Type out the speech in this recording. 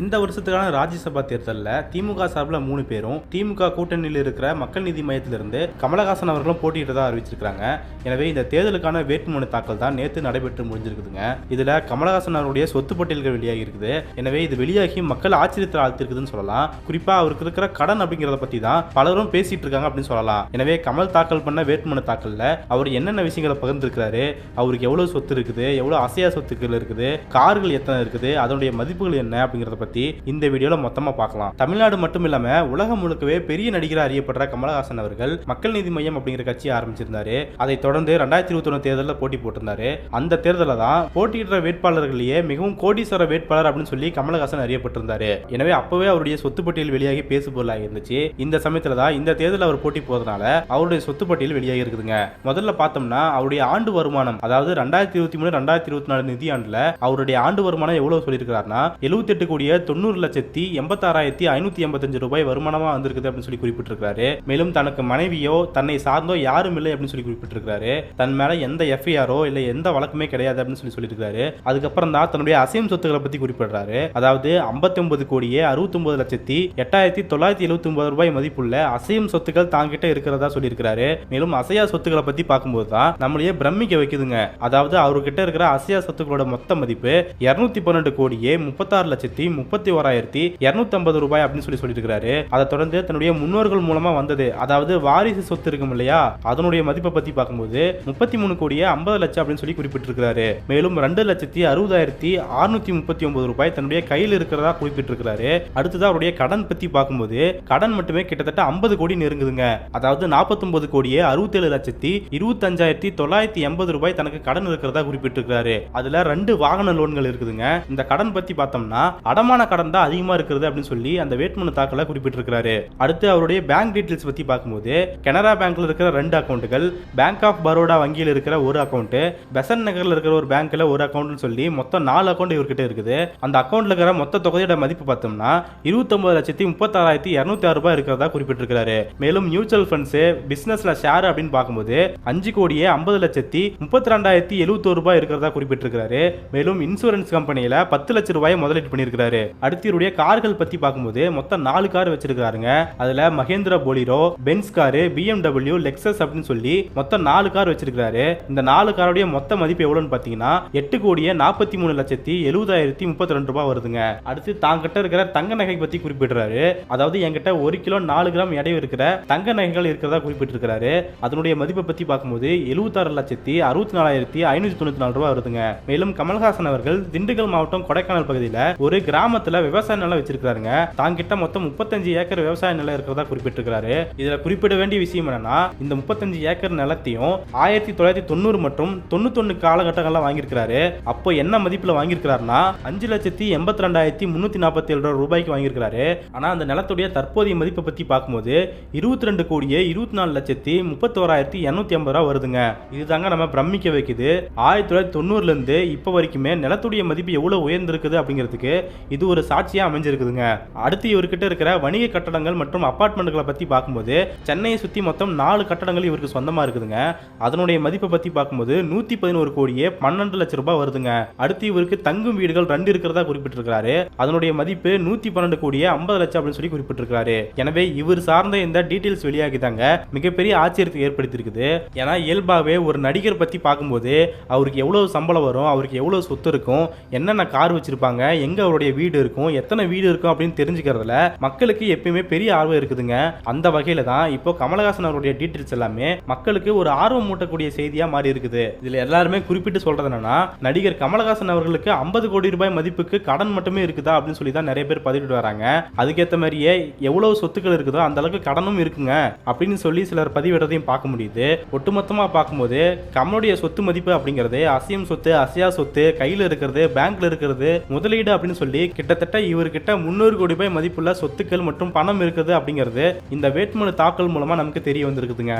இந்த வருஷத்துக்கான ராஜ்யசபா தேர்தலில் திமுக சார்பில் மூணு பேரும் திமுக கூட்டணியில் இருக்கிற மக்கள் நீதி மையத்திலிருந்து கமலஹாசன் அவர்களும் போட்டியிட்டதாக அறிவிச்சிருக்காங்க எனவே இந்த தேர்தலுக்கான வேட்புமனு தாக்கல் தான் நேற்று நடைபெற்று முடிஞ்சிருக்குதுங்க. இதில் கமலஹாசன் அவருடைய சொத்து பட்டியல்கள் வெளியாகி இருக்குது. எனவே இது வெளியாகி மக்கள் ஆச்சரியத்தில் ஆழ்த்திருக்குதுன்னு சொல்லலாம். குறிப்பாக அவருக்கு இருக்கிற கடன் அப்படிங்கிறத பற்றி தான் பலரும் பேசிட்டு இருக்காங்க அப்படின்னு சொல்லலாம். எனவே கமல் தாக்கல் பண்ண வேட்புமனு தாக்கலில் அவர் என்னென்ன விஷயங்களை பகிர்ந்திருக்கிறாரு அவருக்கு எவ்வளவு சொத்து இருக்குது எவ்வளவு அசையா சொத்துக்கள் இருக்குது கார்கள் எத்தனை இருக்குது அதனுடைய மதிப்புகள் என்ன அப்படிங்கிறத பத்தி இந்த வீடியோல மொத்தமா பார்க்கலாம். தமிழ்நாடு மட்டும் இல்லாம உலகம் முழுக்கவே பெரிய நடிகராக அறியப்படுற கமலஹாசன் அவர்கள் மக்கள் நீதி மையம் அப்படிங்கிற கட்சியை ஆரம்பிச்சிருந்தாரு. அதை தொடர்ந்து ரெண்டாயிரத்தி இருபத்தி ஒன்று தேர்தலில் போட்டி போட்டிருந்தாரு. அந்த தேர்தலில் தான் போட்டியிடுற வேட்பாளர்களையே மிகவும் கோடீஸ்வர வேட்பாளர் அப்படின்னு சொல்லி கமலஹாசன் அறியப்பட்டிருந்தாரு. எனவே அப்பவே அவருடைய சொத்து பட்டியல் வெளியாகி பேசு பொருளாக இருந்துச்சு. இந்த சமயத்தில் தான் இந்த தேர்தலில் அவர் போட்டி போறதுனால அவருடைய சொத்து பட்டியல் வெளியாகி இருக்குதுங்க. முதல்ல பார்த்தோம்னா அவருடைய ஆண்டு வருமானம் அதாவது ரெண்டாயிரத்தி இருபத்தி மூணு ரெண்டாயிரத்தி இருபத்தி நாலு நிதியாண்டில் அவருடைய ஆண்டு வருமானம் எவ்வளவு சொல்லியிருக்கிறாருன்னா எழுபத்தெட்டு கோடியே தொண்ணூறு லட்சத்தி எண்பத்தாறாயிரத்தி ஐநூத்தி எண்பத்தஞ்சு ரூபாய் வருமானமா வந்திருக்குது அப்படின்னு சொல்லி குறிப்பிட்டிருக்காரு மேலும் தனக்கு மனைவியோ தன்னை சார்ந்தோ யாரும் இல்லை அப்படின்னு சொல்லி குறிப்பிட்டிருக்காரு தன் மேல எந்த எஃப்ஐஆரோ இல்லை எந்த வழக்குமே கிடையாது அப்படின்னு சொல்லி சொல்லியிருக்காரு அதுக்கப்புறம் தான் தன்னுடைய அசையும் சொத்துக்களை பத்தி குறிப்பிடுறாரு. அதாவது ஐம்பத்தி ஒன்பது கோடியே அறுபத்தி ஒன்பது லட்சத்தி எட்டாயிரத்தி தொள்ளாயிரத்தி எழுபத்தி ஒன்பது ரூபாய் மதிப்புள்ள அசையும் சொத்துக்கள் தாங்கிட்ட இருக்கிறதா சொல்லியிருக்கிறாரு. மேலும் அசையா சொத்துக்களை பத்தி பார்க்கும்போது தான் நம்மளையே பிரமிக்க வைக்குதுங்க. அதாவது அவர்கிட்ட இருக்கிற அசையா சொத்துக்களோட மொத்த மதிப்பு இருநூத்தி பன்னெண்டு கோடியே முப்பத்தாறு லட்சத்தி முப்பத்தி ஓராயிரத்தி இருநூத்தி ஐம்பது ரூபாய் அப்படின்னு சொல்லி சொல்லியிருக்கிறாரு. அதை தொடர்ந்து தன்னுடைய முன்னோர்கள் மூலமா வந்தது. அதாவது வாரிசு சொத்து இருக்கும் இல்லையா? அதனுடைய மதிப்பை பத்தி பார்க்கும்போது முப்பத்தி மூணு கோடியே ஐம்பது லட்சம் அப்படின்னு சொல்லி குறிப்பிட்டிருக்கிறாரு. மேலும் ரெண்டு லட்சத்தி அறுபதாயிரத்தி அறுநூத்தி முப்பத்தி ஒன்பது ரூபாய் தன்னுடைய கையில் இருக்கிறதா குறிப்பிட்டிருக்கிறாரு. அடுத்தது அவருடைய கடன் பத்தி பார்க்கும்போது கடன் மட்டுமே கிட்டத்தட்ட ஐம்பது கோடி நெருங்குதுங்க. அதாவது நாற்பத்தொன்பது கோடியே அறுபத்தேழு லட்சத்தி இருபத்தஞ்சாயிரத்தி தொள்ளாயிரத்தி எண்பது ரூபாய் தனக்கு கடன் இருக்கிறதா குறிப்பிட்டிருக்கிறாரு. அதுல ரெண்டு வாகன லோன்கள் இருக்குதுங்க. இந்த கடன் பத்தி பார்த்தோம்னா அடமான கடன் தான் அதிகமா இருக்கிறது அப்படின்னு சொல்லி அந்த வேட்புமனு தாக்கல குறிப்பிட்டிருக்கிறாரு. அடுத்து அவருடைய பேங்க் டீடைல்ஸ் பத்தி பார்க்கும்போது கனரா பேங்க்ல இருக்கிற ரெண்டு அக்கௌண்ட்டுகள் பேங்க் ஆஃப் பரோடா வங்கியில் இருக்கிற ஒரு அக்கௌண்ட் பெசன் நகர்ல இருக்கிற ஒரு பேங்க்ல ஒரு அக்கௌண்ட்னு சொல்லி மொத்தம் நாலு அக்கௌண்ட் இவர்கிட்ட இருக்குது. அந்த அக்கௌண்ட்ல இருக்கிற மொத்த தொகையோட மதிப்பு பார்த்தோம்னா இருபத்தொன்பது லட்சத்தி முப்பத்தாறாயிரத்தி இரநூத்தி ஆறு ரூபாய் இருக்கிறதா குறிப்பிட்டிருக்கிறாரு. மேலும் மியூச்சுவல் ஃபண்ட்ஸ் பிசினஸ்ல ஷேர் அப்படின்னு பார்க்கும்போது அஞ்சு கோடியே ஐம்பது லட்சத்தி முப்பத்தி ரெண்டாயிரத்தி எழுபத்தோரு ரூபாய் இருக்கிறதா குறிப்பிட்டிருக்கிறாரு. மேலும் இன்சூரன்ஸ் கம்பெனியில பத்து லட்சம் ரூபாய் முதலீடு பண்ணியிருக்கிறாரு. அடுத்து இவருடைய கார்கள் பத்தி பார்க்கும்போது மொத்தம் நாலு கார் வச்சிருக்காருங்க அதுல Mahindra Bolero Benz car BMW Lexus அப்படின்னு சொல்லி மொத்தம் நாலு கார் வச்சிருக்காரு இந்த நாலு காருடைய மொத்த மதிப்பு எவ்வளவுன்னு பாத்தீங்கன்னா எட்டு கோடியே நாற்பத்தி மூணு லட்சத்தி எழுபதாயிரத்தி முப்பத்தி ரெண்டு ரூபாய் வருதுங்க. அடுத்து தாங்கிட்ட இருக்கிற தங்க நகை பத்தி குறிப்பிடுறாரு. அதாவது என்கிட்ட ஒரு கிலோ நாலு கிராம் எடை இருக்கிற தங்க நகைகள் இருக்கிறதா குறிப்பிட்டிருக்கிறாரு. அதனுடைய மதிப்பை பத்தி பார்க்கும்போது எழுபத்தாறு லட்சத்தி அறுபத்தி நாலாயிரத்தி ஐநூத்தி தொண்ணூத்தி நாலு ரூபாய் வருதுங்க. மேலும் கமல்ஹாசன் அவர்கள் திண்டுக்கல் மாவட்டம் கொடைக்கானல் பகுதியில் ஒரு கிராமத்துல விவசாய நிலம் வச்சிருக்காருங்க தாங்கிட்ட மொத்தம் முப்பத்தஞ்சு ஏக்கர் விவசாய நிலம் இருக்கிறதா குறிப்பிட்டிருக்கிறாரு. இதுல குறிப்பிட வேண்டிய விஷயம் என்னன்னா இந்த முப்பத்தஞ்சு ஏக்கர் நிலத்தையும் ஆயிரத்தி தொள்ளாயிரத்தி தொண்ணூறு மற்றும் தொண்ணூத்தொன்னு காலகட்டங்கள்ல வாங்கியிருக்கிறாரு. அப்போ என்ன மதிப்புல வாங்கியிருக்கிறாருன்னா அஞ்சு லட்சத்தி எண்பத்தி ரெண்டாயிரத்தி முன்னூத்தி நாற்பத்தி ஏழு ரூபாய்க்கு வாங்கியிருக்கிறாரு. ஆனா அந்த நிலத்துடைய தற்போதைய மதிப்பை பத்தி பார்க்கும்போது இருபத்தி ரெண்டு கோடியே இருபத்தி நாலு லட்சத்தி முப்பத்தோராயிரத்தி இரநூத்தி ஐம்பது ரூபா வருதுங்க. இதுதாங்க நம்ம பிரமிக்க வைக்குது. ஆயிரத்தி தொள்ளாயிரத்தி தொண்ணூறுல இருந்து இப்போ வரைக்குமே நிலத்துடைய மதிப்பு எவ்வளவு உயர்ந்திருக்குது அப்படிங்கிறதுக்கு இது ஒரு சாட்சியா அமைஞ்சிருக்குதுங்க. அடுத்து இவர்கிட்ட இருக்கிற வணிக கட்டடங்கள் மற்றும் அபார்ட்மெண்ட்களை பத்தி பார்க்கும்போது சென்னையை சுத்தி மொத்தம் நாலு கட்டடங்கள் இவருக்கு சொந்தமா இருக்குதுங்க. அதனுடைய மதிப்பை பத்தி பார்க்கும்போது நூத்தி பதினோரு கோடியே பன்னெண்டு லட்சம் ரூபாய் வருதுங்க. அடுத்து இவருக்கு தங்கும் வீடுகள் ரெண்டு இருக்கிறதா குறிப்பிட்டிருக்கிறாரு. அதனுடைய மதிப்பு நூத்தி பன்னெண்டு கோடியே ஐம்பது லட்சம் அப்படின்னு சொல்லி குறிப்பிட்டிருக்கிறாரு. எனவே இவர் சார்ந்த இந்த டீடைல்ஸ் வெளியாகிதாங்க மிகப்பெரிய ஆச்சரியத்தை ஏற்படுத்தியிருக்குது. ஏன்னா இயல்பாகவே ஒரு நடிகர் பத்தி பார்க்கும்போது அவருக்கு எவ்வளவு சம்பளம் வரும் அவருக்கு எவ்வளவு சொத்து இருக்கும் என்னென்ன கார் வச்சிருப்பாங்க எங்க அவருடைய வீடு இருக்கும். எத்தனை வீடு இருக்கும் அப்படின்னு தெரிஞ்சுக்கிறதுல மக்களுக்கு எப்பயுமே பெரிய ஆர்வம் இருக்குதுங்க. அந்த வகையில தான் இப்போ கமலஹாசன் அவருடைய டீட்டெயில்ஸ் எல்லாமே மக்களுக்கு ஒரு ஆர்வம் மூட்டக்கூடிய செய்தியா மாறி இருக்குது. இதுல எல்லாருமே குறிப்பிட்டு சொல்றது என்னன்னா நடிகர் கமலஹாசன் அவர்களுக்கு ஐம்பது கோடி ரூபாய் மதிப்புக்கு கடன் மட்டுமே இருக்குதா அப்படின்னு சொல்லி தான் நிறைய பேர் பதிவிட்டு வராங்க. அதுக்கேற்ற மாதிரியே எவ்வளவு சொத்துக்கள் இருக்குதோ அந்த அளவுக்கு கடனும் இருக்குங்க அப்படின்னு சொல்லி சிலர் பதிவிடுறதையும் பார்க்க முடியுது. ஒட்டுமொத்தமா பார்க்கும்போது கமலுடைய சொத்து மதிப்பு அப்படிங்கிறது அசையும் சொத்து அசையா சொத்து கையில் இருக்கிறது பேங்க்ல இருக்கிறது முதலீடு அப்படின்னு சொல்லி கிட்டத்தட்ட இவர்கிட்ட முன்னூறு கோடி ரூபாய் மதிப்புள்ள சொத்துக்கள் மற்றும் பணம் இருக்குது அப்படிங்கிறது இந்த வேட்புமனு தாக்கல் மூலமா நமக்கு தெரிய வந்திருக்குதுங்க.